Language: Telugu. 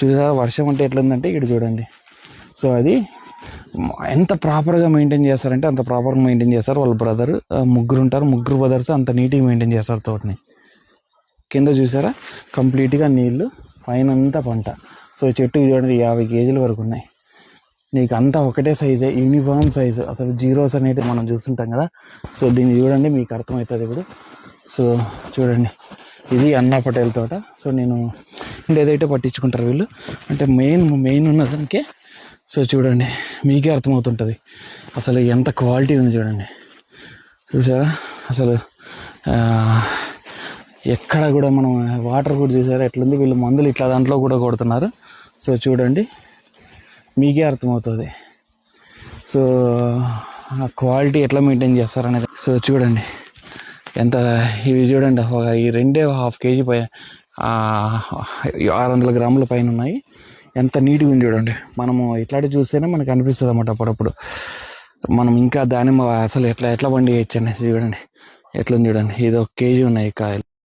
చూసారా? వర్షం అంటే ఎట్లుందంటే ఇక్కడ చూడండి. సో అది ఎంత ప్రాపర్గా మెయింటైన్ చేస్తారంటే అంత ప్రాపర్గా మెయింటైన్ చేస్తారు. వాళ్ళ బ్రదర్ ముగ్గురు ఉంటారు. ముగ్గురు బ్రదర్స్ అంత నీట్గా మెయింటైన్ చేస్తారు తోటని. కింద చూసారా? కంప్లీట్గా నీళ్ళు పైన అంతా పంట. సో చెట్టు చూడండి యాభై కేజీల వరకు ఉన్నాయి. నీకు అంతా ఒకటే సైజే యూనిఫామ్ సైజు అసలు జీరోస్ అనేవి మనం చూస్తుంటాం కదా. సో దీన్ని చూడండి మీకు అర్థమవుతుంది ఇప్పుడు. సో చూడండి ఇది అన్నా పటేల్ తోట. సో నేను ఏదైతే పట్టించుకుంటారు వీళ్ళు అంటే మెయిన్ మెయిన్ ఉన్నదానికే సో చూడండి మీకే అర్థమవుతుంటుంది. అసలు ఎంత క్వాలిటీ ఉంది చూడండి. చూసారా? అసలు ఎక్కడ కూడా మనం వాటర్ కూడా చూసారా? ఎట్లుంది? వీళ్ళు మందులు ఇట్లా దాంట్లో కూడా కొడుతున్నారు. సో చూడండి మీకే అర్థమవుతుంది. సో ఆ క్వాలిటీ ఎట్లా మెయింటైన్ చేస్తారనేది. సో చూడండి ఎంత ఇవి చూడండి ఒక ఈ రెండే హాఫ్ కేజీ పై ఆరు వందల గ్రాముల పైన ఉన్నాయి. ఎంత నీట్గా ఉంది చూడండి. మనము ఇట్లాంటి చూస్తేనే మనకు అనిపిస్తుంది అన్నమాట అప్పుడప్పుడు. మనం ఇంకా దానిమ్మ అసలు ఎట్లా ఎట్లా పండి అనేసి చూడండి. ఎట్లుంది చూడండి. ఇది ఒక కేజీ ఉన్నాయి కాయలు.